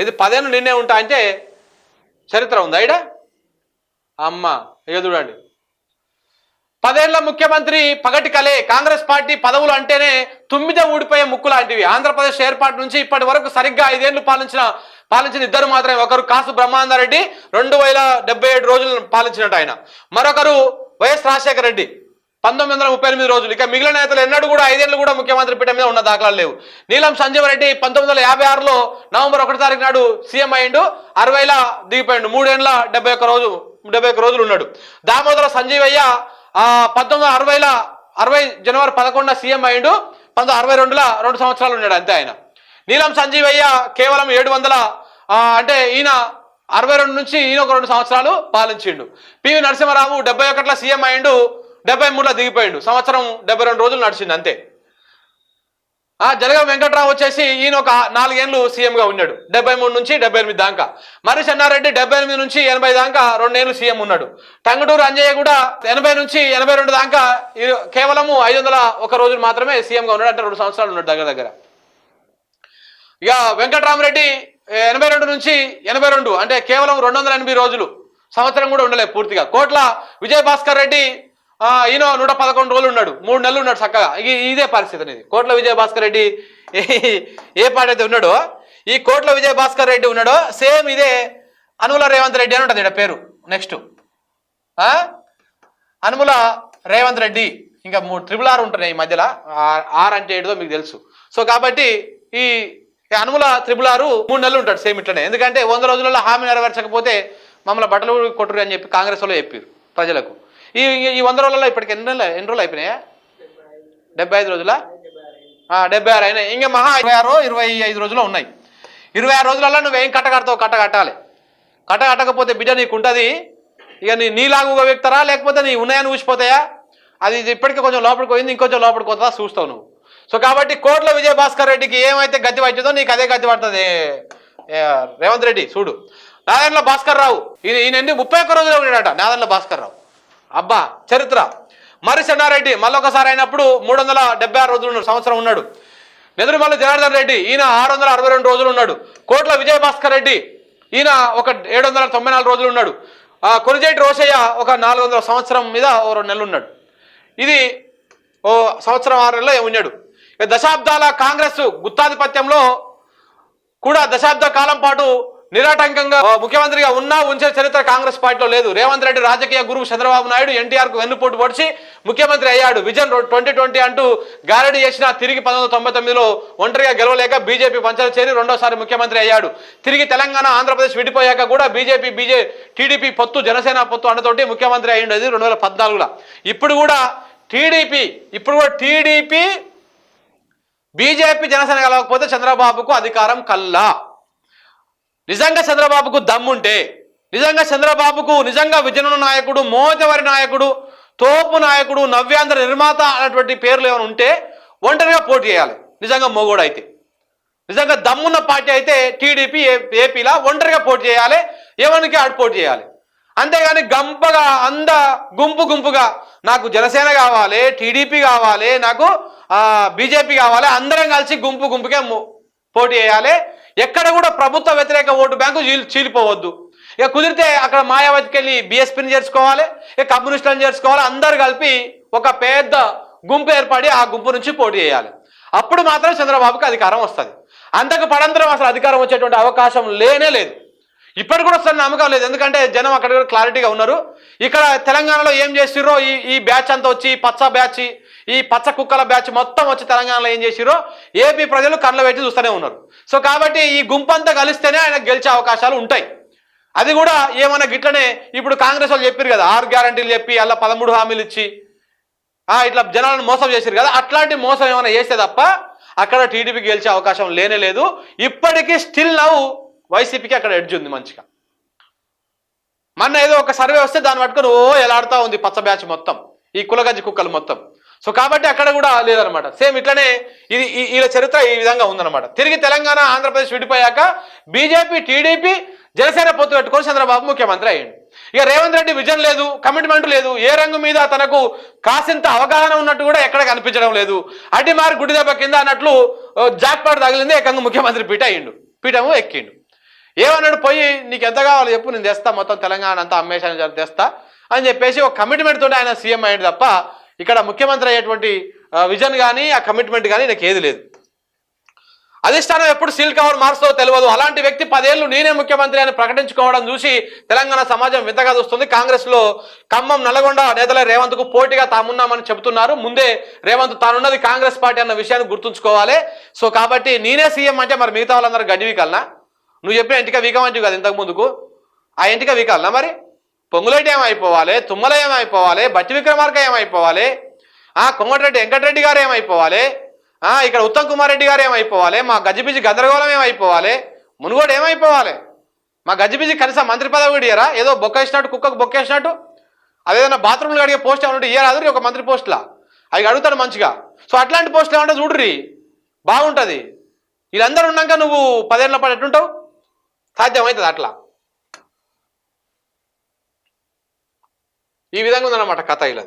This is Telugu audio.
ఏది పదేళ్ళు నిన్నే ఉంటా అంటే చరిత్ర ఉందా ఇడ అమ్మ ఇక చూడండి. పదేళ్ళ ముఖ్యమంత్రి పగటి కలే కాంగ్రెస్ పార్టీ పదవులు అంటేనే తుమ్మిద ఊడిపోయే ముక్కు లాంటివి. ఆంధ్రప్రదేశ్ ఏర్పాటు నుంచి ఇప్పటి వరకు సరిగ్గా ఐదేళ్ళు పాలించిన పాలించిన ఇద్దరు మాత్రమే. ఒకరు కాసు బ్రహ్మానందరెడ్డి రెండు వేల డెబ్బై ఏడు రోజులు పాలించినట్టు ఆయన. మరొకరు వైఎస్ రాజశేఖర రెడ్డి. పంతొమ్మిది వందల ముప్పై ఎనిమిది రోజులు. ఇక మిగిలిన నేతలు ఎన్నడూ కూడా ఐదేళ్ళు కూడా ముఖ్యమంత్రి పీఠం మీద ఉన్న దాఖలాలు లేవు. నీలం సంజీవ్ రెడ్డి పంతొమ్మిది వందల యాభై ఆరులో నవంబర్ ఒకటి తారీఖు నాడు సీఎం అయ్యిండు. అరవైలా దిగిపోయిండు. మూడేళ్ళ డెబ్బై ఒక్క రోజు డెబ్బై ఒక్క రోజులు ఉన్నాడు. దామోదర సంజీవయ్య పంతొమ్మిది వందల అరవైల అరవై జనవరి పదకొండున సీఎం అయ్యిండు. పంతొమ్మిది అరవై రెండుల రెండు సంవత్సరాలు ఉన్నాడు అంతే ఆయన. నీలం సంజీవయ్య కేవలం ఏడు వందల అంటే ఈయన అరవై రెండు నుంచి ఈయన ఒక రెండు సంవత్సరాలు పాలించిండు. పివి నరసింహారావు డెబ్బై ఒకటిలో సీఎం అయిండు డెబ్బై మూడులో దిగిపోయిండు. సంవత్సరం డెబ్బై రెండు రోజులు నడిచింది అంతే. ఆ జలగం వెంకట్రావు వచ్చేసి ఈయన ఒక నాలుగేళ్ళు సీఎంగా ఉన్నాడు. డెబ్బై మూడు నుంచి డెబ్బై ఎనిమిది దాకా. మరి చెన్నారెడ్డి డెబ్బై ఎనిమిది నుంచి ఎనభై దాకా రెండేళ్ళు సీఎం ఉన్నాడు. టంగుటూరు అంజయ్య కూడా ఎనభై నుంచి ఎనభై రెండు దాకా కేవలము ఐదు వందల ఒక రోజులు మాత్రమే సీఎంగా ఉన్నాడు. అంటే రెండు సంవత్సరాలు ఉన్నాడు దగ్గర దగ్గర. ఇక వెంకటరామరెడ్డి ఎనభై రెండు నుంచి ఎనభై రెండు అంటే కేవలం రెండు వందల ఎనభై రోజులు సంవత్సరం కూడా ఉండలేదు పూర్తిగా. కోట్ల విజయ్ భాస్కర్ రెడ్డి ఈయన నూట పదకొండు రోజులు ఉన్నాడు. మూడు నెలలు ఉన్నాడు చక్కగా. ఇదే పరిస్థితి అనేది. కోట్ల విజయభాస్కర్ రెడ్డి ఏ- పార్టీ అయితే ఉన్నాడో ఈ కోట్ల విజయభాస్కర్ రెడ్డి ఉన్నాడో సేమ్ ఇదే అనుముల రేవంత్ రెడ్డి అని ఉంటుంది ఈడ పేరు. నెక్స్ట్ అనుముల రేవంత్ రెడ్డి. ఇంకా మూడు ట్రిపుల్ ఆర్ ఉంటున్నాయి ఈ మధ్యలో. ఆర్- అంటే ఏడుదో మీకు తెలుసు. సో కాబట్టి ఈ ఈ అనుముల త్రిపుల్ ఆరు మూడు నెలలు ఉంటాడు సేమ్ ఇట్లనే. ఎందుకంటే వంద రోజులలో హామీ నెరవేర్చకపోతే మమ్మల్ని బట్టలు కొట్టురు అని చెప్పి కాంగ్రెస్ వాళ్ళు చెప్పారు ప్రజలకు. ఈ ఈ వంద రోజులలో ఇప్పటికి ఎన్ని రోజులు ఎన్ని రోజులు అయిపోయినాయా? డెబ్బై ఐదు రోజుల? డెబ్బై ఆరు అయినాయి. ఇంకా మహా ఇరవై ఆరు ఇరవై ఐదు రోజులు ఉన్నాయి. ఇరవై ఆరు రోజులలో నువ్వేం కట్ట కడతావు కట్ట కట్టాలి కట్ట కట్టకపోతే బిడ్డ నీకు ఉంటుంది ఇక నీ నీలాగుగా వ్యక్తరా లేకపోతే నీ ఉన్నాయని ఊసిపోతాయా? అది ఇది ఇప్పటికే కొంచెం లోపలికి పోయింది ఇంకొంచెం లోపలికి పోతుందా చూస్తావు నువ్వు. సో కాబట్టి కోట్ల విజయ భాస్కర్ రెడ్డికి ఏమైతే గతి పట్టిందో నీకు అదే గతి పడుతుంది. రేవంత్ రెడ్డి చూడు. నాదెండ్ల భాస్కర్ రావు. ఈయన ఈయన ఎన్ని ముప్పై ఒక్క రోజులు ఉన్నాడట నాదెండ్ల భాస్కర్ రావు. అబ్బా చరిత్ర. మరి చెన్నారెడ్డి మళ్ళొకసారి అయినప్పుడు మూడు వందల డెబ్బై ఆరు రోజులు సంవత్సరం ఉన్నాడు. నెదురుమల్లి జనార్దన్ రెడ్డి ఈయన ఆరు వందల అరవై రెండు రోజులు ఉన్నాడు కోట్ల విజయ భాస్కర్ రెడ్డి ఈయన ఒక ఏడు వందల తొంభై నాలుగు రోజులు ఉన్నాడు ఆ, కొనిజేటి రోషయ్య ఒక నాలుగు వందల సంవత్సరం మీద ఓ రెండు నెలలు ఉన్నాడు ఇది ఓ సంవత్సరం ఆరు నెలలో ఉన్నాడు దశాబ్దాల కాంగ్రెస్ గుత్తాధిపత్యంలో కూడా దశాబ్ద కాలం పాటు నిరాటంకంగా ముఖ్యమంత్రిగా ఉన్నా ఉంచే చరిత్ర కాంగ్రెస్ పార్టీలో లేదు. రేవంత్ రెడ్డి రాజకీయ గురువు చంద్రబాబు నాయుడు ఎన్టీఆర్కు వెన్నుపోటు పొడిచి ముఖ్యమంత్రి అయ్యాడు. విజన్ ట్వంటీ ట్వంటీ అంటూ గారడీ చేసిన తిరిగి పంతొమ్మిది తొంభై తొమ్మిదిలో ఒంటరిగా గెలవలేక బీజేపీ పంచాలు చేరి రెండోసారి ముఖ్యమంత్రి అయ్యాడు. తిరిగి తెలంగాణ ఆంధ్రప్రదేశ్ విడిపోయాక కూడా బీజేపీ బీజే టీడీపీ పొత్తు జనసేన పొత్తు అండతోటి ముఖ్యమంత్రి అయ్యిండు రెండు వేల పద్నాలుగులో. ఇప్పుడు కూడా టీడీపీ ఇప్పుడు కూడా టీడీపీ బీజేపీ జనసేన కలవకపోతే చంద్రబాబుకు అధికారం కల్లా. నిజంగా చంద్రబాబుకు దమ్ముంటే నిజంగా చంద్రబాబుకు నిజంగా విజయన నాయకుడు మోతవరి నాయకుడు తోపు నాయకుడు నవ్యాంధ్ర నిర్మాత అనేటువంటి పేర్లు ఏమైనా ఉంటే ఒంటరిగా పోటీ చేయాలి. నిజంగా మొగోడు అయితే నిజంగా దమ్మున్న పార్టీ అయితే టీడీపీ ఏపీలా ఒంటరిగా పోటీ చేయాలి ఎవరికి ఆడు పోటీ చేయాలి. అంతేగాని గంపగా అంద గుంపు గుంపుగా నాకు జనసేన కావాలి టీడీపీ కావాలి నాకు బీజేపీ కావాలి అందరం కలిసి గుంపు గుంపుకే పోటీ చేయాలి. ఎక్కడ కూడా ప్రభుత్వ వ్యతిరేక ఓటు బ్యాంకు చీలిపోవద్దు. ఇక కుదిరితే అక్కడ మాయావతికి వెళ్ళి బీఎస్పీని చేర్చుకోవాలి ఇక కమ్యూనిస్టులను చేర్చుకోవాలి అందరు కలిపి ఒక పెద్ద గుంపు ఏర్పడి ఆ గుంపు నుంచి పోటీ చేయాలి. అప్పుడు మాత్రం చంద్రబాబుకి అధికారం వస్తుంది. అంతకు పడంతరం అసలు అధికారం వచ్చేటువంటి అవకాశం లేనే లేదు. ఇప్పటి కూడా అసలు నమ్మకం లేదు. ఎందుకంటే జనం అక్కడ కూడా క్లారిటీగా ఉన్నారు. ఇక్కడ తెలంగాణలో ఏం చేసిర్రో ఈ ఈ బ్యాచ్ అంతా వచ్చి పచ్చ బ్యాచ్ ఈ పచ్చ కుక్కల బ్యాచ్ మొత్తం వచ్చి తెలంగాణలో ఏం చేసిర్రో ఏపీ ప్రజలు కళ్ళ పెట్టి చూస్తూనే ఉన్నారు. సో కాబట్టి ఈ గుంపంతా కలిస్తేనే ఆయన గెలిచే అవకాశాలు ఉంటాయి. అది కూడా ఏమన్నా గిట్లనే ఇప్పుడు కాంగ్రెస్ వాళ్ళు చెప్పారు కదా ఆరు గ్యారంటీలు చెప్పి అలా పదమూడు హామీలు ఇచ్చి ఇట్లా జనాలను మోసం చేశారు కదా అట్లాంటి మోసం ఏమైనా చేస్తే తప్ప అక్కడ టీడీపీ గెలిచే అవకాశం లేనే లేదు. ఇప్పటికీ స్టిల్ నవ్వు వైసీపీకి అక్కడ ఎడ్జ్ ఉంది మంచిగా. మన ఏదో ఒక సర్వే వస్తే దాన్ని పట్టుకొని ఓ ఎలాడుతూ ఉంది పచ్చ బ్యాచ్ మొత్తం ఈ కులగజ్జి కుక్కలు మొత్తం. సో కాబట్టి అక్కడ కూడా లేదనమాట సేమ్ ఇట్లనే ఇది ఈ- వీళ్ళ చరిత్ర ఈ విధంగా ఉందన్నమాట. తిరిగి తెలంగాణ ఆంధ్రప్రదేశ్ విడిపోయాక బీజేపీ టీడీపీ జనసేన పొత్తు పెట్టుకొని చంద్రబాబు ముఖ్యమంత్రి అయ్యాడు. ఇక రేవంత్ రెడ్డి విజన్ లేదు కమిట్మెంట్ లేదు ఏ రంగు మీద తనకు కాసింత అవగాహన ఉన్నట్టు కూడా ఎక్కడ కనిపించడం లేదు. అడ్డి మారి గుడి దెబ్బ కింద అన్నట్లు జాక్పాట్ తగిలింది ఏకంగా ముఖ్యమంత్రి పీట అయ్యిండు. పీఠము ఎక్కిండు. ఏమన్నాడు పోయి నీకు ఎంత కావాలో చెప్పు నేను తెస్తా మొత్తం తెలంగాణ అంతా అమ్మేశాను తెస్తా అని చెప్పేసి ఒక కమిట్మెంట్ తోటి ఆయన సీఎం అయ్యాడు తప్ప ఇక్కడ ముఖ్యమంత్రి అయ్యేటువంటి విజన్ కానీ ఆ కమిట్మెంట్ కానీ నాకు ఏది లేదు. అధిష్టానం ఎప్పుడు సీల్ కవర్ మారుస్తుందో తెలియదు అలాంటి వ్యక్తి పదేళ్ళు నేనే ముఖ్యమంత్రి అని ప్రకటించుకోవడం చూసి తెలంగాణ సమాజం వింతగా చూస్తుంది. కాంగ్రెస్లో ఖమ్మం నల్గొండ నేతల రేవంత్కు పోటీగా తామున్నామని చెబుతున్నారు. ముందే రేవంత్ తానున్నది కాంగ్రెస్ పార్టీ అన్న విషయాన్ని గుర్తుంచుకోవాలి. సో కాబట్టి నేనే సీఎం అంటే మరి మిగతా వాళ్ళందరూ గడ్డి వీకల్నా నువ్వు చెప్పిన ఇంటిక వీకమంటివి కదా ఇంతకు ముందుకు. ఆ ఇంటిక వీకాలనా మరి? పొంగులేటి ఏమైపోవాలి? తుమ్మల ఏమైపోవాలి? బట్టి విక్రమార్క ఏమైపోవాలి? ఆ కొంగటిరెడ్డి వెంకటరెడ్డి గారు ఏమైపోవాలి? ఆ ఇక్కడ ఉత్తమ్ కుమార్ రెడ్డి గారు ఏమైపోవాలి? మా గజిబిజి గందరగోళం ఏమైపోవాలి? మునుగోడు ఏమైపోవాలి? మా గజిబిజి కనీసం మంత్రి పదవి కూడా ఇయ్యరా? ఏదో బొక్కేసినట్టు కుక్కకు బొక్కేసినట్టు? అదేదైనా బాత్రూంలో అడిగే పోస్ట్ ఏమంటే ఇయ్యరాదు ఒక మంత్రి పోస్టులా? అవి అడుగుతాడు మంచిగా. సో అట్లాంటి పోస్టులు ఏమంటే చూడ్రి బాగుంటుంది. వీళ్ళందరూ ఉన్నాక నువ్వు పదేళ్ళ పాటు ఎట్లుంటావు? సాధ్యమవుతుంది అట్లా. ఈ విధంగా ఉందన్నమాట కథ ఇలా.